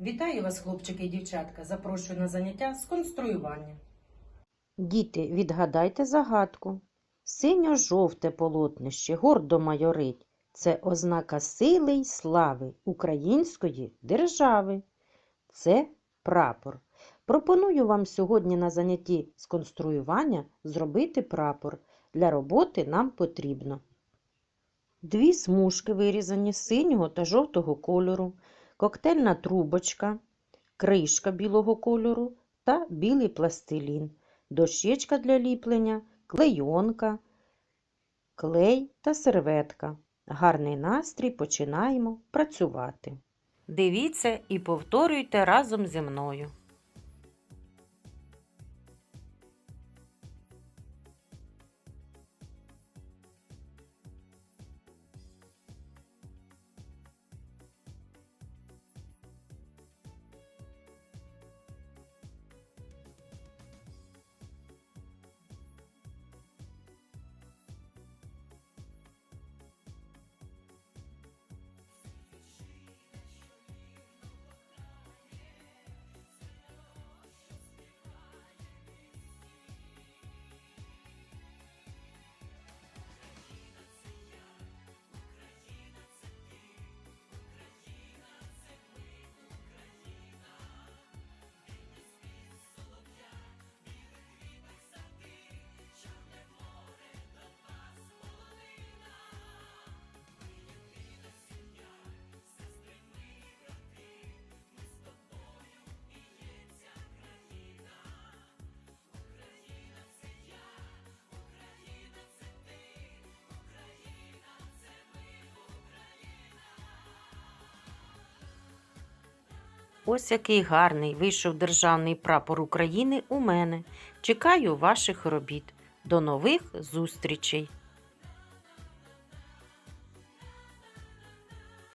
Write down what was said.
Вітаю вас, хлопчики і дівчатка. Запрошую на заняття з конструювання. Діти, відгадайте загадку. Синьо-жовте полотнище гордо майорить. Це ознака сили й слави української держави. Це прапор. Пропоную вам сьогодні на занятті з конструювання зробити прапор. Для роботи нам потрібно дві смужки, вирізані з синього та жовтого кольору, коктейльна трубочка, кришка білого кольору та білий пластилін дощечка для ліплення, клейонка, клей та серветка. Гарний настрій починаємо працювати. Дивіться і повторюйте разом зі мною. Ось який гарний вийшов державний прапор України у мене. Чекаю ваших робіт. До нових зустрічей!